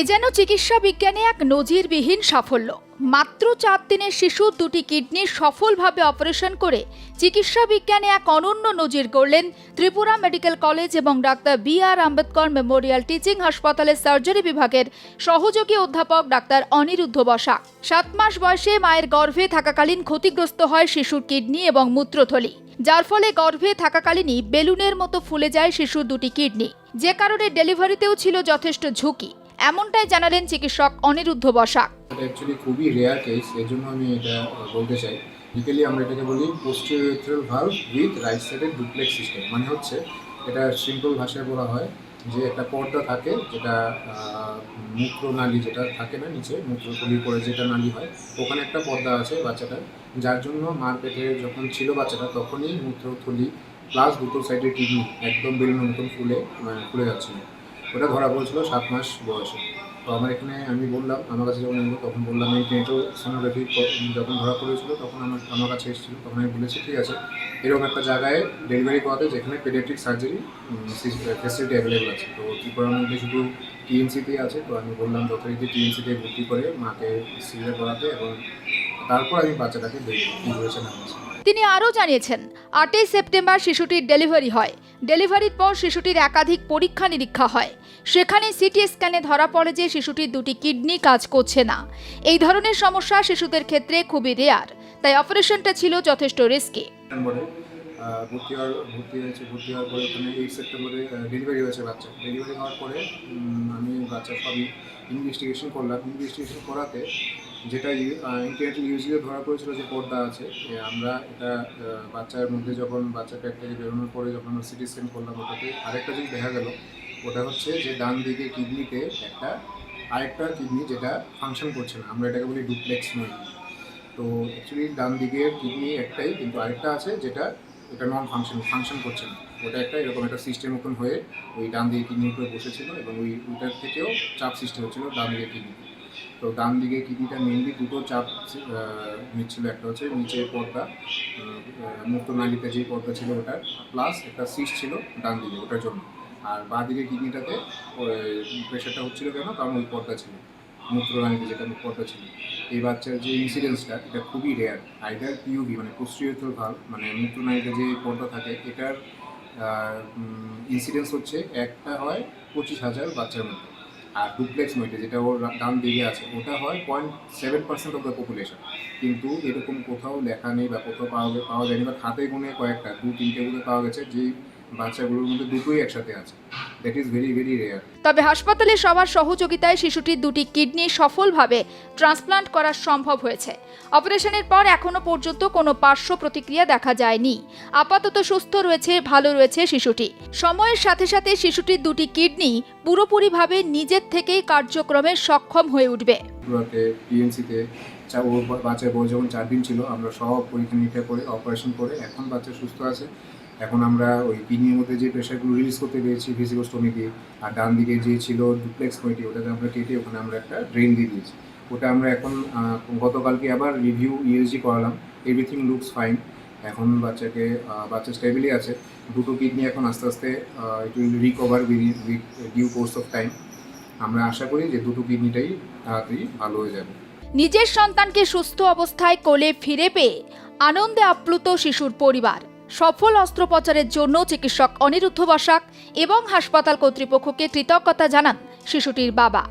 এ যেন চিকিৎসা বিজ্ঞানে এক নজিরবিহীন সাফল্য। মাত্র চার দিনের শিশু দুটি কিডনি সফলভাবে অপারেশন করে চিকিৎসা বিজ্ঞানে এক অনন্য নজির গড়লেন ত্রিপুরা মেডিকেল কলেজ এবং doctor B R Ambedkar memorial teaching হাসপাতালের সার্জারি বিভাগের সহযোগী অধ্যাপক ডাক্তার অনিরুদ্ধ বসাক সাত মাস বয়সে মায়ের গর্ভে থাকাকালীন ক্ষতিগ্রস্ত হয় শিশুর কিডনি এবং মূত্রথলি। যার ফলে গর্ভে থাকাকালীনই বেলুনের মতো ফুলে যায় শিশুর দুটি কিডনি। যে কারণে ডেলিভারিতেও ছিল যথেষ্ট ঝুঁকি। এমনটাই জানালেন চিকিৎসক অনিরুদ্ধ বসাক। এটা অ্যাকচুয়ালি খুবই রেয়ার কেস এর জন্য আমি এটা বলতে চাই। বিকেলি আমরা এটাকে বলি পোস্টিরিয়র ভালভ উইথ রাইট সাইডের ডুপ্লেক্স সিস্টেম মানে হচ্ছে এটা সিম্পল ভাষায় বলা হয় যে একটা পর্দা থাকে যেটা মূত্রনালী যেটা থাকে না নিচে মূত্রথলির পরে যেটা নালী হয়, ওখানে একটা পর্দা আছে বাচ্চাটার। যার জন্য মার পেটে যখন ছিল বাচ্চাটা, তখনই মূত্রথলি প্লাস দুটো সাইডের কিডনি একদম বেলুনের মতন ফুলে মানে ফুলে যাচ্ছিল। ওটা ধরা পড়েছিল সাত মাস বয়সে। তো আমার এখানে আমি বললাম, আমার কাছে যখন এলো তখন বললাম, এই নেটো সোনোগ্রাফি যখন ধরা পড়েছিল তখন আমার আমার কাছে এসেছিল। তখন আমি বলেছি, ঠিক আছে। এরকম একটা জায়গায় ডেলিভারি করাতে যেখানে পেডিয়াট্রিক সার্জারি ফেসিলিটি অ্যাভেলেবল আছে। তো ত্রিপুরার মধ্যে শুধু টিএমসিতে আছে। তো আমি বললাম, যথারীতি টিএমসিতে ভর্তি করে মাকে সিজার করাতে এবং তারপর আমি বাচ্চাটাকে দেখব কী হয়েছে না হয়েছে। তিনি আরও জানিয়েছেন, আটই সেপ্টেম্বর শিশুটির ডেলিভারি হয়। ডেলিভারির পর শিশুটির একাধিক পরীক্ষা নিরীক্ষা হয়। সেখানে সিটি স্ক্যানে ধরা পড়ে যে শিশুটির দুটি কিডনি কাজ করছে না। এই ধরনের সমস্যা শিশুদের ক্ষেত্রে খুবই রেয়ার, তাই অপারেশনটা ছিল যথেষ্ট রিস্কি। ভর্তি হওয়ার, ভর্তি হয়েছে, ভর্তি হওয়ার পরে ওখানে এইট সেপ্টেম্বরে ডেলিভারি হয়েছে বাচ্চা ডেলিভারি হওয়ার পরে আমি বাচ্চা সবই ইনভেস্টিগেশন করলাম। ইনভেস্টিগেশন করাতে যেটা ইন্টারনেট ইউজুয়ালি ধরা পড়েছিল যে পর্দা আছে আমরা এটা বাচ্চার মধ্যে যখন বাচ্চা পেট থেকে বেরোনোর পরে যখন আমরা সিটি স্ক্যান করলাম ওটাতে, আরেকটা জিনিস দেখা গেল, ওটা হচ্ছে যে ডান দিকে কিডনিতে একটা, আরেকটা কিডনি যেটা ফাংশন করছে না, আমরা এটাকে বলি ডুপ্লেক্স নই তো অ্যাকচুয়ালি ডান দিকের কিডনি একটাই, কিন্তু আরেকটা আছে যেটা, এটা নন ফাংশন ফাংশন করছে না। ওটা একটা এরকম একটা সিস্টেম মতন হয়ে ওই ডান দিকে কিডনির উপরে বসেছিল এবং ওই, ওইটার থেকেও চাপ সৃষ্টি হচ্ছিল ডান দিকে কিডনি তো ডান দিকে কিডনিটা মেনলি দুটো চাপ নিচ্ছিল, একটা হচ্ছে নিচে পর্দা মুক্তনালীতে যে পর্দা ছিল ওটা প্লাস একটা সিস্ট ছিল ডান দিকে ওটার জন্য। আর বাঁ দিকে কিডনিটাতে প্রেশারটা হচ্ছিল কেন? কারণ ওই পর্দা ছিল মূত্রনালীতে যেটা পর্দা ছিল। এই বাচ্চার যে ইনসিডেন্সটা এটা খুবই রেয়ার আইডার পিউবি মানে পোস্টিরিয়র ভালো মানে মূত্রনালীতে যে পর্দা থাকে, এটার ইনসিডেন্স হচ্ছে একটা হয় পঁচিশ হাজার বাচ্চার মধ্যে। আর ডুপ্লেক্স নইটে যেটা ওর ডান দিকে আছে, ওটা হয় point seven percent of the population কিন্তু এরকম কোথাও লেখা নেই বা কোথাও পাওয়া পাওয়া যায়নি, বা খাতে গুনে কয়েকটা দু তিনটে গুলো পাওয়া গেছে যে বাচ্চাগুলোর মধ্যে দুটোই একসাথে আছে। That is very very rare তবে হাসপাতালে সবার সহযোগিতায় শিশুটির দুটি কিডনি সফলভাবে ট্রান্সপ্লান্ট করা সম্ভব হয়েছে। অপারেশনের পর এখনও পর্যন্ত কোনো পার্শ্ব প্রতিক্রিয়া দেখা যায়নি। আপাতত সুস্থ রয়েছে ভালো রয়েছে শিশুটি। সময়ের সাথে সাথে শিশুটির দুটি কিডনি পুরোপুরিভাবে নিজের থেকেই কার্যক্রমে সক্ষম হয়ে উঠবে। টিএমসিতে বাচ্চার বয়স যখন চার দিন ছিল আমরা সব পরীক্ষা নিরীক্ষা করে অপারেশন করে এখন বাচ্চা সুস্থ আছে। এখন আমরা ওই কিডনির মধ্যে যে প্রেশারগুলো রিলিজ করতে পেরেছি ফিজিকোস্টমি দিয়ে, আর ডান দিকে যে ছিল ডুপ্লেক্স কমিটি ওটাকে আমরা কেটে ওখানে আমরা একটা ড্রেন দিয়ে দিয়েছি। ওটা আমরা এখন গতকালকে আবার রিভিউ ইএসজি করালাম। এভরিথিং লুকস ফাইন এখন বাচ্চাকে বাচ্চা স্টেবিলি আছে। দুটো কিডনি এখন আস্তে আস্তে it will recover with due course of time আমরা আশা করি যে দুটো কিডনিটাই তাড়াতাড়ি ভালো হয়ে যাবে। নিজের সন্তানকে সুস্থ অবস্থায় কোলে ফিরে পেয়ে আনন্দে আপ্লুত শিশুর পরিবার। সফল অস্ত্রোপচারের জন্য চিকিৎসক অনিরুদ্ধ বসাক এবং হাসপাতাল কর্তৃপক্ষকে কৃতজ্ঞতা জানান শিশুটির বাবা।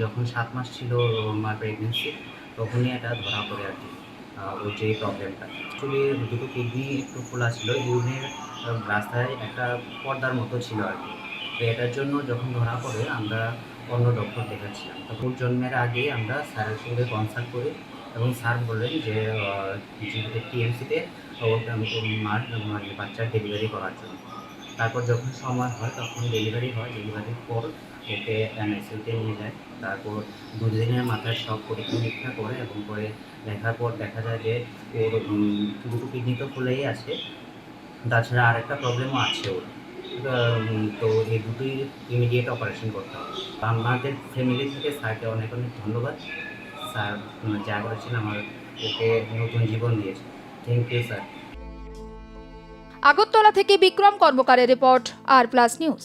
যখন সাত মাস ছিল আমার প্রেগনেন্সি তখনই এটা ধরা পড়ে আর কি। ওই যে প্রবলেমটা অ্যাকচুয়ালি দুটো কিডনি একটু খোলা ছিল ইউরিনের রাস্তায় একটা পর্দার মতো ছিল আর কি। তো এটার জন্য যখন ধরা পড়ে, আমরা অন্য ডক্টর দেখাচ্ছিলাম। তখন জন্মের আগে আমরা স্যারের সঙ্গে কনসাল্ট করি এবং স্যার বললেন যে টিএমসিতে ওর ওর মার মানে বাচ্চার ডেলিভারি করার জন্য। তারপর যখন সময় হয়, তখন ডেলিভারি হয় ডেলিভারির পর ওকে এনআইসিউতে নিয়ে যায়। তারপর দুদিনের মাথায় সব পরীক্ষা নিরীক্ষা করে এবং পরে দেখার পর দেখা যায় যে ওর দুটো কিডনি তো খুলেই আছে। তাছাড়া আরেকটা প্রবলেমও আছে ওর। তো এই দুটোই ইমিডিয়েট অপারেশন করতে হবে। আমাদের ফ্যামিলি থেকে স্যারকে অনেক অনেক ধন্যবাদ। স্যার যা করেছেন আমার ওকে নতুন জীবন দিয়েছে আগরতলা থেকে বিক্রম কর্মকারের রিপোর্ট আর প্লাস নিউজ।